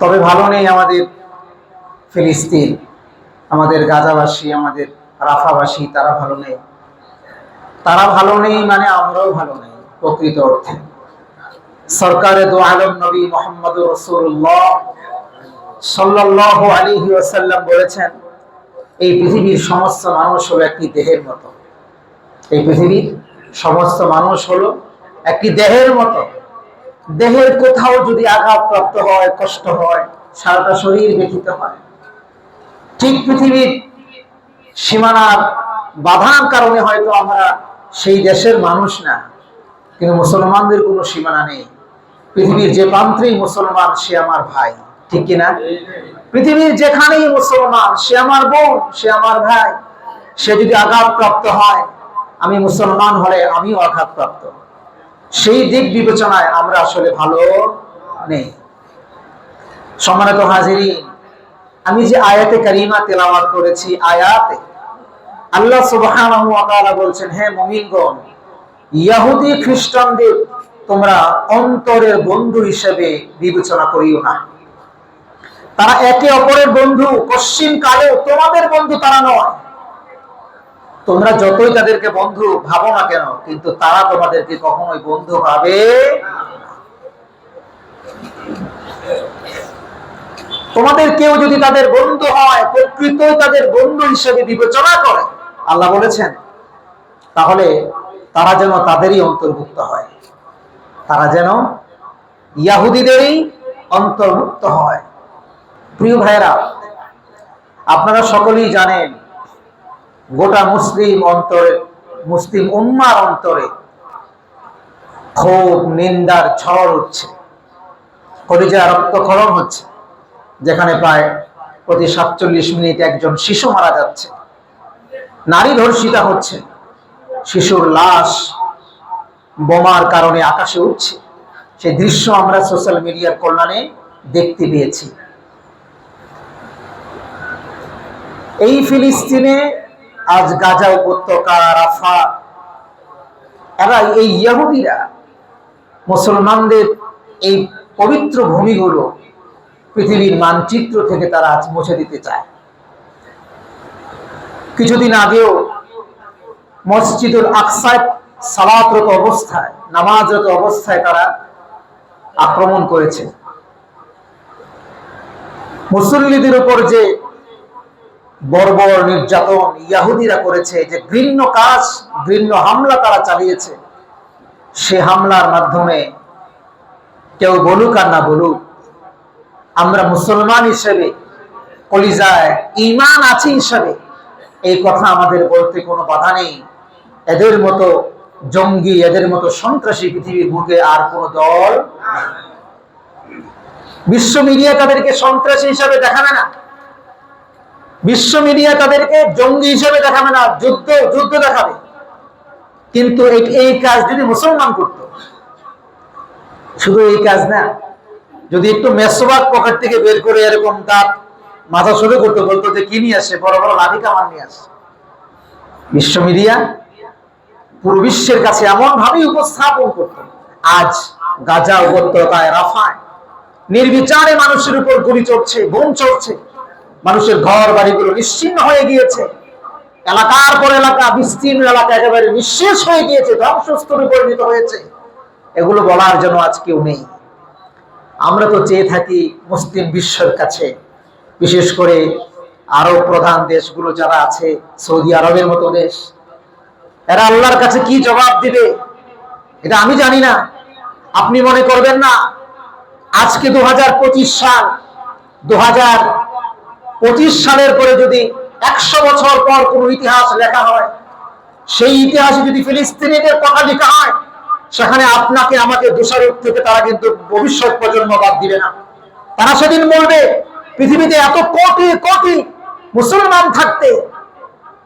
তবে ভালো নেই আমাদের ফিলিস্তিন, আমাদের গাজাবাসী, আমাদের রাফাবাসী, তারা ভালো নেই। তারা ভালো নেই মানে আমরাও ভালো নেই, প্রকৃত অর্থে। সরকারে দো আলম নবী মোহাম্মদ রসুল্লাহ সাল্লাহ আলী ওয়াসাল্লাম বলেছেন, এই পৃথিবীর সমস্ত মানুষ হলো একটি দেহের মতো। এই পৃথিবীর সমস্ত মানুষ হলো একটি দেহের মতো। দেহের কোথাও যদি আঘাতপ্রাপ্ত হয়, কষ্ট হয়, সারাটা শরীর ব্যথিত হয়। ঠিক পৃথিবীর সীমানার বাধার কারণে হয়তো আমরা সেই দেশের মানুষ না, কিন্তু মুসলমানদের কোনো সীমানা নেই। পৃথিবীর যে প্রান্তেই মুসলমান, সে আমার ভাই, ঠিক কিনা? পৃথিবীর যেখানেই মুসলমান, সে আমার বোন, সে আমার ভাই, সে যদি আঘাতপ্রাপ্ত হয়, আমি মুসলমান হলে আমিও আঘাতপ্রাপ্ত। সেই দিক বিবেচনায় আমরা আসলে ভালো নেই। সম্মানিত হাজিরি আমি যে আয়াতে কারিমা তেলাওয়াত করেছি, আয়াতে আল্লাহ সুবহানাহু বলছেন, হে মুমিনগণ ইহুদি খ্রিস্টানদের তোমরা অন্তরের বন্ধু হিসেবে বিবেচনা করিও না। তারা একে অপরের বন্ধু পশ্চিম কালেও তোমাদের বন্ধু তারা নয়। তোমরা যতই তাদেরকে বন্ধু ভাবো না কেন, কিন্তু তারা তোমাদেরকে কখনোই বন্ধু ভাবে তোমাদের কেউ যদি তাদের বন্ধু হয় প্রকৃত তাদের বন্ধু হিসেবে বিবেচনা করে, আল্লাহ বলেছেন, তাহলে তারা যেন তাদেরই অন্তর্ভুক্ত হয়। তারা যেন ইয়াহুদিদেরই অন্তর্ভুক্ত হয়। প্রিয় ভাইরা আপনারা সকলেই জানেন গোটা মুসলিম অন্তরে, মুসলিম উম্মার অন্তরে ক্ষোভ, নিন্দার ঝড় উঠছে। কলিজা রক্তক্ষরণ হচ্ছে, যেখানে প্রায় প্রতি সাতচল্লিশ মিনিট একজন শিশু মারা যাচ্ছে। নারী ধর্ষিতা হচ্ছে, শিশুর লাশ বোমার কারণে আকাশে উঠছে। সেই দৃশ্য আমরা সোশ্যাল মিডিয়ার কল্যাণে দেখতে পেয়েছি। এই ফিলিস্তিনে আজ গাজা উপত্যকা রাফা এরা এই ইয়াহুদিরা, মুসলমানদের এই পবিত্র ভূমিগুলো পৃথিবীর মানচিত্র থেকে তারা আজ মুছে দিতে চায়। কিছুদিন আগেও মসজিদুল আকসায় সালাতরত অবস্থায়, নামাজরত অবস্থায় তারা আক্রমণ করেছে। মুসল্লিদের উপর যে বর্বর নির্যাতন ইয়াহুদিরা করেছে, যে ঘৃণ্য কাজ ঘৃণ্য হামলা তারা চালিয়েছে। সে হামলার মাধ্যমে কেউ বলুক আর না বলুক, আমরা মুসলমান হিসেবে কলিজায় ইমান আছে হিসাবে, এই কথা আমাদের বলতে কোনো বাধা নেই। এদের মতো জঙ্গি, এদের মতো সন্ত্রাসী পৃথিবীর বুকে আর কোনো দল বিশ্ব মিডিয়া তাদেরকে সন্ত্রাসী হিসাবে দেখাবে না। বিশ্ব মিডিয়া তাদেরকে জঙ্গি হিসেবে দেখাবে না, যুদ্ধ যুদ্ধ দেখাবে। কিন্তু এই- কাজ যদি মুসলমান করত, শুধু এই কাজ না, যদি একটু মেসোবাক পকেট থেকে বের করে এরকম তার মাথা শুরু করতে, বলতো যে, কি নিয়ে আসে বড় বড় লাঠি কামান নিয়ে আসে বিশ্ব মিডিয়া পুরো বিশ্বের কাছে এমন ভাবেই উপস্থাপন করত। আজ গাজা উপত্যকায় রাফায়, নির্বিচারে মানুষের উপর গুলি চড়ছে বোম চড়ছে মানুষের ঘর বাড়িগুলো নিশ্চিন্ন হয়ে গিয়েছে। এলাকার পর এলাকা, বিস্তীর্ণ এলাকা একেবারে নিঃশেষ হয়ে গিয়েছে ধ্বংসস্তরে পরিণত হয়েছে। এগুলো বলার জন্য আজ কেউ নেই। আমরা তো চেয়ে থাকি মুসলিম বিশ্বের কাছে। বিশেষ করে আরব প্রধান দেশগুলো যারা আছে, সৌদি আরবের মতো দেশ, এরা আল্লাহর কাছে কি জবাব দিবে? এটা আমি জানি না। আপনি মনে করবেন না, আজকে দু হাজার পঁচিশ সাল, দু হাজার পঁচিশ সালের পরে যদি একশো বছর পর কোন ইতিহাস লেখা হয়, সেই ইতিহাসে যদি ফিলিস্তিনিদের কথা লেখা হয়, সেখানে আপনাকে আমাকে দোষারোপ থেকে তারা কিন্তু ভবিষ্যৎ প্রজন্ম বাদ দিবে না। তারা সেদিন বলবে, পৃথিবীতে এত কোটি কোটি মুসলমান থাকতে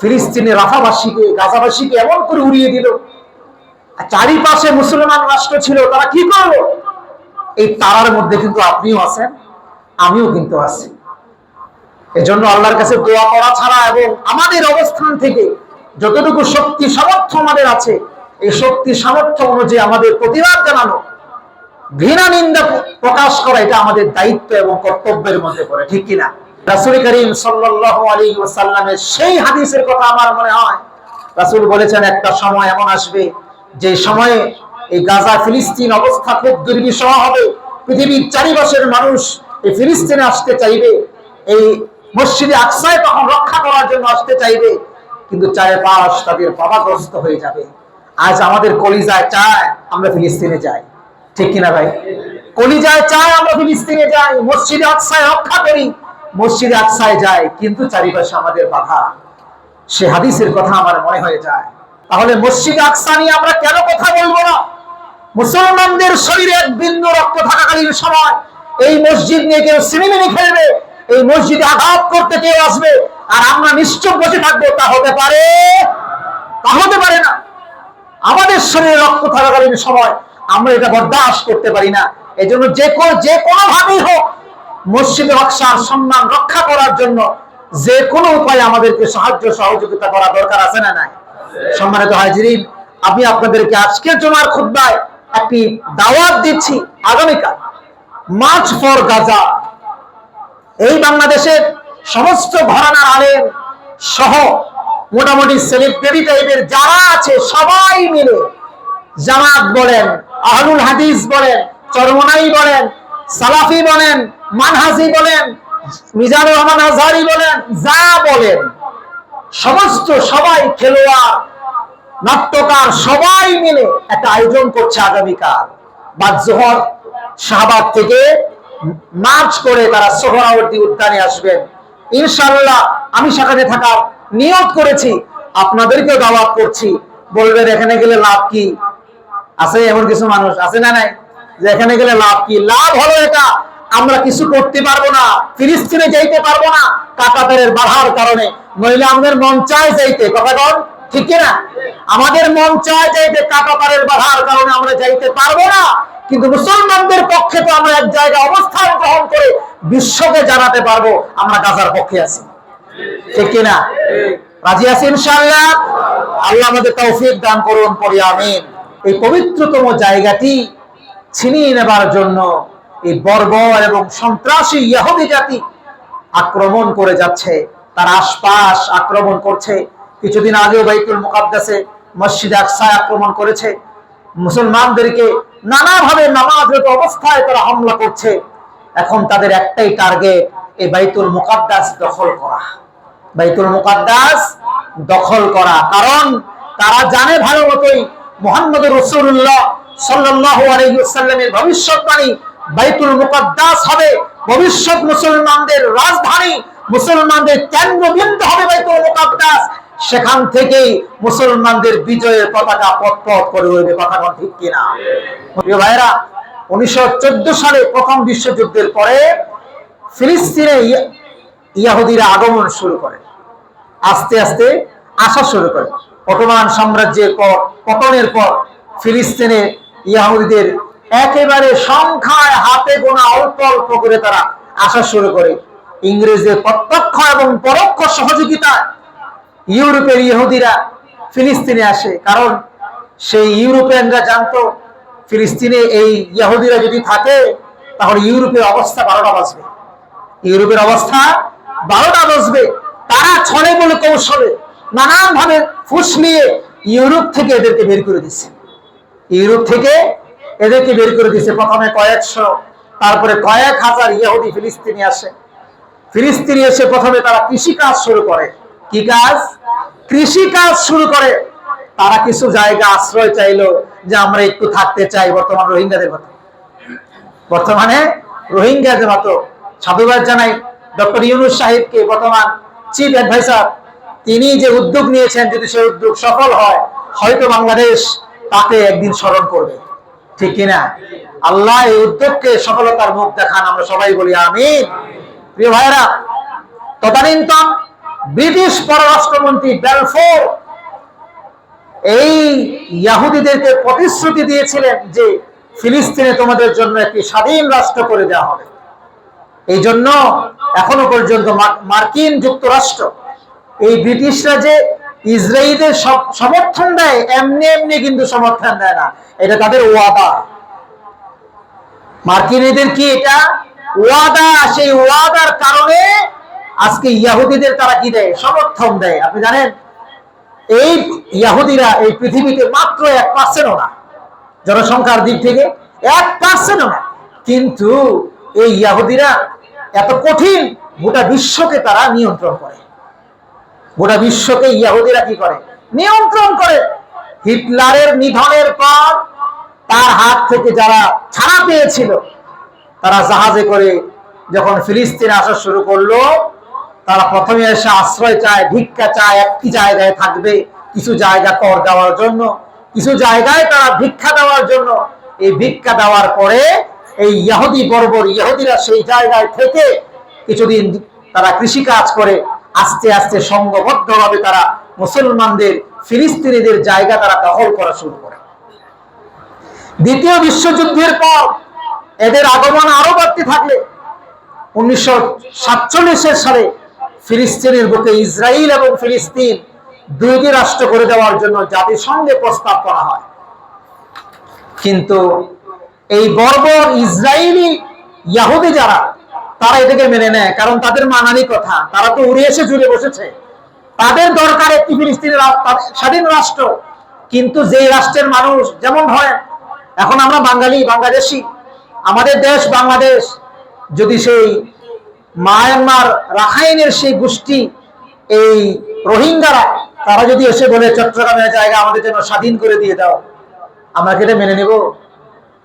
ফিলিস্তিনে রাফাবাসীকে, গাজাবাসীকে এমন করে উড়িয়ে দিল। চারিপাশে মুসলমান রাষ্ট্র ছিল, তারা কি করল? এই তারার মধ্যে কিন্তু আপনিও আছেন, আমিও কিন্তু আছি। এজন্য আল্লাহর কাছে দোয়া করা ছাড়া এবং আমাদের অবস্থান থেকে যতটুকু শক্তি, সামর্থ্য আমাদের আছে, এই শক্তি, সামর্থ্য অনুযায়ী আমাদের প্রতিবাদ জানানো, ঘৃণা, নিন্দা প্রকাশ করা, এটা আমাদের দায়িত্ব এবং কর্তব্যের মধ্যে পড়ে, ঠিক কিনা রাসুল করিম সাল্লাল্লাহু আলাইহি ওয়াসাল্লামের সেই হাদিসের কথা আমার মনে হয়। রাসুল বলেছেন, একটা সময় এমন আসবে, যে সময়ে এই গাজা, ফিলিস্তিন অবস্থা খুব দুর্বিষহ হবে, পৃথিবীর চারিপাশের মানুষ এই ফিলিস্তিনে আসতে চাইবে, এই মসজিদে আকসায় তখন রক্ষা করার জন্য আসতে চাইবে, কিন্তু চারপাশ তাদের বাধাগ্রস্ত হয়ে যাবে। আজ আমাদের কলিজায় চায় আমরা ফিলিস্তিনে যাই। ঠিক কিনা ভাই? কলিজায় চায় আমরা ফিলিস্তিনে যাই, মসজিদে আকসায় রক্ষা করি, মসজিদে আকসায় যাই, কিন্তু চারিপাশে আমাদের বাধা। সে হাদিসের কথা আমার মনে হয়ে যায়। তাহলে মসজিদে আকসা নিয়ে আমরা কেন কথা বলব না? মুসলমানদের শরীরে এক বিন্দু রক্ত থাকাকালীন সময় এই মসজিদ নিয়ে কেউ সিনেমিনি খেলবে এই মসজিদে আঘাত করতে কেউ আসবে আর আমরা নিশ্চয় বসে থাকব, তা হতে পারে, তা হতে পারে না। আমাদের শরীরে রক্ত থাকাকালীন সময় আমরা এটা বরদাস্ত করতে পারি না। এই জন্য যে কোনো যে কোনো ভাবেই হোক মসজিদে আকসার সম্মান রক্ষা করার জন্য যে কোনো উপায়ে আমাদেরকে সাহায্য সহযোগিতা করা দরকার আছে না নাই? সম্মানিত হাজিরিন, আমি আপনাদেরকে আজকের জমার খুদ্ায় একটি দাওয়াত দিচ্ছি আগামীকাল। March for Gaza. এই বাংলাদেশের সমস্ত ঘরানার আলেম সহ মোটামুটি সেলিব্রিটি টাইপের যারা আছে, সবাই মিলে জামাত বলেন, আহলুল হাদিস বলেন, চরমনাই বলেন, সালাফি বলেন, মানহাজি বলেন, মিজানুর রহমান আজহারি বলেন, যা বলেন, সমস্ত সবাই খেলোয়াড়, নাট্যকার সবাই মিলে একটা আয়োজন করছে আগামীকাল। বা জোহর শাহবাগ থেকে মার্চ করে তারা সোহরাওয়ার্দী উদ্যানে আসবেন। ইনশাল্লাহ আমি সেখানে থাকার নিয়ত করেছি, আপনাদেরকেও দাওয়াত করছি। বলবেন, এখানে গেলে লাভ কি? আছে এমন কিছু মানুষ? আছে না নাই? যে এখানে গেলে লাভ কি? লাভ হলো এটা। আমরা কিছু করতে পারব না। ফিলিস্তিনে যাইতে পারব না কাকাতারের বাধার কারণে। নইলে আমাদের মন চায় যাইতে। কথা কন, ঠিক কিনা? আমাদের মন চায় যাইতে কাকাতারের বাধার কারণে আমরা যাইতে পারব না। কিন্তু মুসলমানদের পক্ষে তো আমরা এক জায়গায় অবস্থান গ্রহণ করে বিশ্বকে জানাতে পারব, আমরা গাজার পক্ষে আছি। ঠিক কিনা? রাজি আছি ইনশাআল্লাহ? আল্লাহ আমাদের তৌফিক দান করুন, পড়ি, আমিন। এই পবিত্রতম জায়গাটি ছিনিয়ে নেবার জন্য এই বর্বর এবং সন্ত্রাসী ইহুদি জাতি আক্রমণ করে যাচ্ছে, তার আশপাশ আক্রমণ করছে। কিছুদিন আগেও বাইতুল মুকাদ্দাসে মসজিদ আকসায় আক্রমণ করেছে। মুসলমানদেরকে নানাভাবে নামাজরত অবস্থায় তারা হামলা করছে। এখন তাদের একটাই টার্গেট এই বাইতুল মুকাদ্দাস দখল করা। বাইতুল মুকাদ্দাস দখল করা। কারণ তারা জানে ভালো মতোই মোহাম্মদ রসুল্লাহ সাল্লাহ আলহিউসাল্লামের ভবিষ্যৎবাণী বাইতুল মুকাদ্দাস হবে। ভবিষ্যৎ মুসলমানদের রাজধানী, মুসলমানদের কেন্দ্রবিন্দু হবে বাইতুল মুকাদ্দাস। সেখান থেকেই মুসলমানদের বিজয়ের পতাকা পথ পথ করে উঠবে কথা কোন ঠিক কিনা? ভাইরা উনিশশো সালে প্রথম বিশ্বযুদ্ধের পরে ফিলিস্তিনে ইয়া- ইয়াহুদিরা আগমন শুরু করে। আস্তে আস্তে আসা শুরু করে। অটোমান সাম্রাজ্যের পর, পতনের পর ফিলিস্তিনে ইয়াহুদিদের একেবারে সংখ্যায় হাতে গোনা অল্প অল্প করে তারা আসা শুরু করে। ইংরেজদের প্রত্যক্ষ এবং পরোক্ষ সহযোগিতায় ইউরোপের ইহুদিরা ফিলিস্তিনে আসে, কারণ সেই ইউরোপিয়ানরা জানতো ফিলিস্তিনে এই ইহুদিরা যদি থাকে, তাহলে ইউরোপের অবস্থা বারোটা বাজবে। ইউরোপের অবস্থা বারোটা বাজবে। তারা ছলে বলে কৌশলে নানান ভাবে ফুসলিয়ে ইউরোপ থেকে এদেরকে বের করে দিচ্ছে ইউরোপ থেকে এদেরকে বের করে দিচ্ছে প্রথমে কয়েকশো, তারপরে কয়েক হাজার ইহুদি ফিলিস্তিনি আসে। ফিলিস্তিনি এসে প্রথমে তারা কৃষি কাজ শুরু করে। কি কাজ? কৃষি কাজ শুরু করে। তারা কিছু জায়গা আশ্রয় চাইলো যে আমরা একটু থাকতে চাই, বর্তমান রোহিঙ্গাদের মতো। বর্তমানে রোহিঙ্গাদের মতো। সাধুবাদ জানাই ডক্টর ইউনুস সাহেবকে, বর্তমান চিফ অ্যাডভাইসার। তিনি যে উদ্যোগ নিয়েছেন, যদি সেই উদ্যোগ সফল হয়, হয়তো বাংলাদেশ তাকে একদিন স্মরণ করবে। ঠিক কিনা আল্লাহ এই উদ্যোগকে সফলতার মুখ দেখান, আমরা সবাই বলি আমি প্রিয় ভাইরা তদানীন্তন ব্রিটিশ পররাষ্ট্রমন্ত্রী বেলফোর এই ইয়াহুদিদেরকে প্রতিশ্রুতি দিয়েছিলেন যে ফিলিস্তিনে তোমাদের জন্য একটি স্বাধীন রাষ্ট্র করে দেওয়া হবে। এই জন্য এখনও পর্যন্ত মার্কিন যুক্তরাষ্ট্র এই ব্রিটিশরা যে ইসরায়েলের সমর্থন দেয়, এমনি এমনি কিন্তু সমর্থন দেয় না। এটা তাদের ওয়াদা। মার্কিনীদের কি এটা ওয়াদা? সেই ওয়াদার কারণে আজকে ইয়াহুদিদের তারা কি দেয়? সমর্থন দেয়। আপনি জানেন, এই ইয়াহুদিরা এই পৃথিবীতে মাত্র এক পার্সেন্টও না। জনসংখ্যার দিক থেকে এক পার্সেন্টও না। কিন্তু এই ইয়াহুদিরা এত কঠিন, গোটা বিশ্বকে তারা নিয়ন্ত্রণ করে। গোটা বিশ্বকে ইয়াহুদিরা কি করে? নিয়ন্ত্রণ করে। হিটলারের নিধনের পর তার হাত থেকে যারা ছাড়া পেয়েছিল, তারা জাহাজে করে যখন ফিলিস্তিনে আসা শুরু করল তারা প্রথমে এসে আশ্রয় চায়, ভিক্ষা চায় একটি জায়গায় থাকবে, কিছু জায়গা কর দেওয়ার জন্য। কিছু জায়গায় তারা ভিক্ষা দেওয়ার জন্য। এই ভিক্ষা দেওয়ার পরে এই ইহুদি বর্বর ইহুদিরা সেই জায়গায় থেকে কিছুদিন তারা কৃষি কাজ করে, আস্তে আস্তে সংঘবদ্ধভাবে তারা মুসলমানদের, ফিলিস্তিনিদের জায়গা তারা দখল করা শুরু করে। দ্বিতীয় বিশ্বযুদ্ধের পর এদের আগমন আরও বাড়তে থাকলে। উনিশশো সালে ফিলিস্তিনের বুকে ইসরায়েল এবং ফিলিস্তিন দুইটি রাষ্ট্র করে দেওয়ার জন্য জাতিসংঘে প্রস্তাব করা হয়। কিন্তু এই বর্বর ইসরায়েলি ইয়াহুদি যারা, তারা এটাকে মেনে নেয়, কারণ তাদের মানালি কথা। তারা তো উড়ে এসে জুড়ে বসেছে। তাদের দরকার একটি ফিলিস্তিনের স্বাধীন রাষ্ট্র। কিন্তু যে রাষ্ট্রের মানুষ, যেমন হয় এখন আমরা বাঙালি, বাংলাদেশি। আমাদের দেশ বাংলাদেশ। যদি সেই মায়ানমার রাখাইনের সেই গোষ্ঠী, এই রোহিঙ্গারা, তারা যদি এসে বলে চট্টগ্রামের জায়গা আমাদের জন্য স্বাধীন করে দিয়ে দাও, আমরা কি এটা মেনে নেব।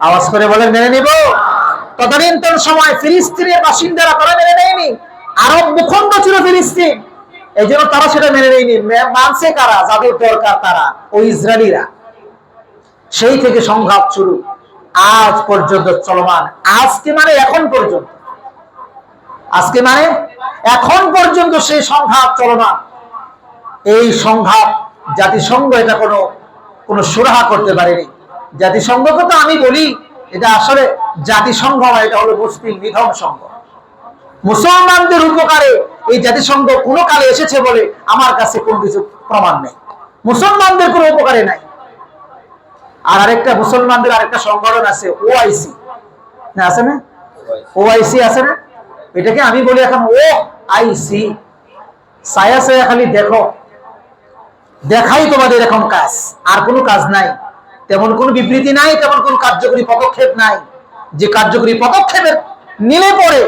আওয়াজ করে বলেন, মেনে নিব। তদানীন্তন সময় ফিলিস্তিনের বাসিন্দারা তারা মেনে নেয়নি। আরব ভূখণ্ড ছিল ফিলিস্তিন। এই জন্য তারা সেটা মেনে নেয়নি। মানছে কারা? যাদের দরকার তারা ওই ইসরায়েলিরা। সেই থেকে সংঘাত শুরু। আজ পর্যন্ত চলমান। আজকে মানে এখন পর্যন্ত। আজকে মানে এখন পর্যন্ত সেই সংঘাত চলমান এই সংঘাত জাতিসংঘ এটা কোনো কোনো সুরাহা করতে পারেনি। জাতিসংঘকে তো আমি বলি, এটা আসলে জাতিসংঘ নয়, এটা হলো মুসলিম নিধন সংঘ। মুসলমানদের উপকারে এই জাতিসংঘ কোনো কালে এসেছে বলে আমার কাছে কোনো কিছু প্রমাণ নেই। মুসলমানদের কোনো উপকারে নাই। আর আরেকটা, মুসলমানদের আরেকটা সংগঠন আছে ওআইসি না, আছে না? ওআইসি আছে না? এটাকে আমি বলি এখন, ও আইসি সায়া সায়া খালি দেখো। দেখাই তোমাদের এখন কাজ। আর কোনো কাজ নাই। তেমন কোনো বিবৃতি নাই, তেমন কোনো কার্যকরী পদক্ষেপ নাই। যে কার্যকরী পদক্ষেপের নিলে পরে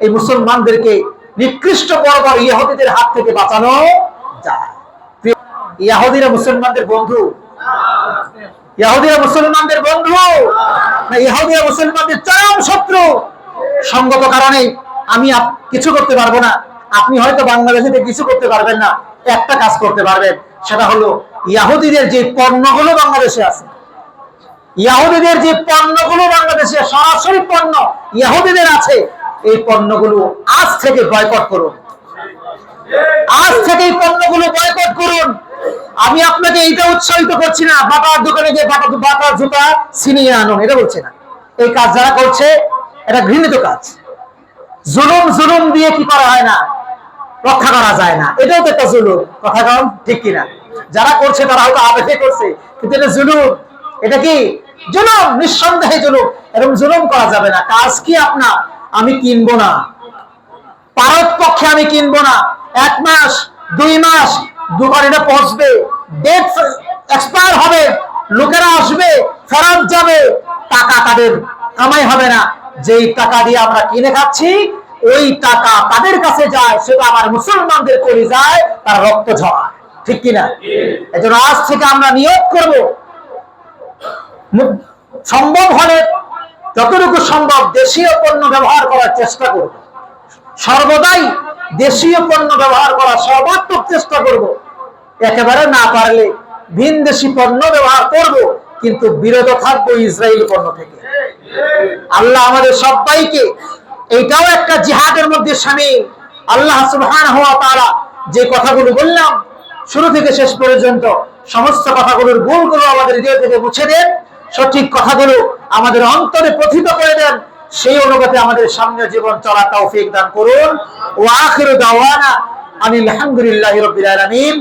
এই মুসলমানদেরকে নিকৃষ্ট বর্বর ইহুদিদের হাত থেকে বাঁচানো যায়। ইয়াহুদিরা মুসলমানদের বন্ধু। ইহুদিরা মুসলমানদের বন্ধু। না, ইহুদিরা মুসলমানদের চরম শত্রু। সঙ্গত কারণে আমি কিছু করতে পারব না। আপনি হয়তো বাংলাদেশে কিছু করতে পারবেন না, একটা কাজ করতে পারবেন, সেটা হলো ইয়াহুদিদের যে পণ্যগুলো বাংলাদেশে আছে, ইয়াহুদিদের যে পণ্যগুলো বাংলাদেশে, সরাসরি পণ্য ইয়াহুদিদের আছে, এই পণ্যগুলো আজ থেকে বয়কট করুন। আজ থেকে এই পণ্যগুলো বয়কট করুন। আমি আপনাকে এইটা উৎসাহিত করছি না, বাটার দোকানে গিয়ে বাটা বাটা জুতা ছিনিয়ে আনুন, এটা বলছি না। এই কাজ যারা করছে, এটা ঘৃণিত কাজ। জুলুম জুলুম দিয়ে কি করা হয় না? রক্ষা করা যায় না। এটাও তো একটা জুলুম। কথা কম, ঠিক কিনা? যারা করছে, তারা হয়তো আবেগে করছে। কিন্তু এটা জুলুম। এটা কি? জুলুম, নিঃসন্দেহে জুলুম। এরকম জুলুম করা যাবে না। কাজ কি আপনার? আমি কিনবো না। পারত পক্ষে আমি কিনবো না। এক মাস, দুই মাস দোকান এটা পচবে। ডেট এক্সপায়ার হবে। লোকেরা আসবে, ফেরত যাবে। টাকা তাদের কামাই হবে না। যেই টাকা দিয়ে আমরা কিনে খাচ্ছি, ওই টাকা তাদের কাছে যায়, সেটা আমার মুসলমানদের করি যায়, তার রক্ত ঝরায় ঠিক কিনা? এজন্য আজ থেকে আমরা নিয়োগ করব। সম্ভব হলে যতটুকু সম্ভব দেশীয় পণ্য ব্যবহার করার চেষ্টা করব। সর্বদাই দেশীয় পণ্য ব্যবহার করার সর্বাত্মক চেষ্টা করব। একেবারে না পারলে ভিন দেশি পণ্য ব্যবহার করব, কিন্তু বিরত থাকব ইসরায়েল পণ্য থেকে। আল্লাহ আমাদের সবাইকে এইটাও একটা জিহাদের মধ্যে সামিল। আল্লাহ সুবহান হওয়া তারা যে কথাগুলো বললাম, শুরু থেকে শেষ পর্যন্ত সমস্ত কথাগুলোর ভুলগুলো আমাদের হৃদয় থেকে মুছে দেন, সঠিক কথাগুলো আমাদের অন্তরে প্রথিত করে দেন, সেই অনুপাতে আমাদের সামনে জীবন চলা তৌফিক দান করুন। ও আখির দাওয়ানা আনিল আলহামদুলিল্লাহি রাব্বিল আলামিন।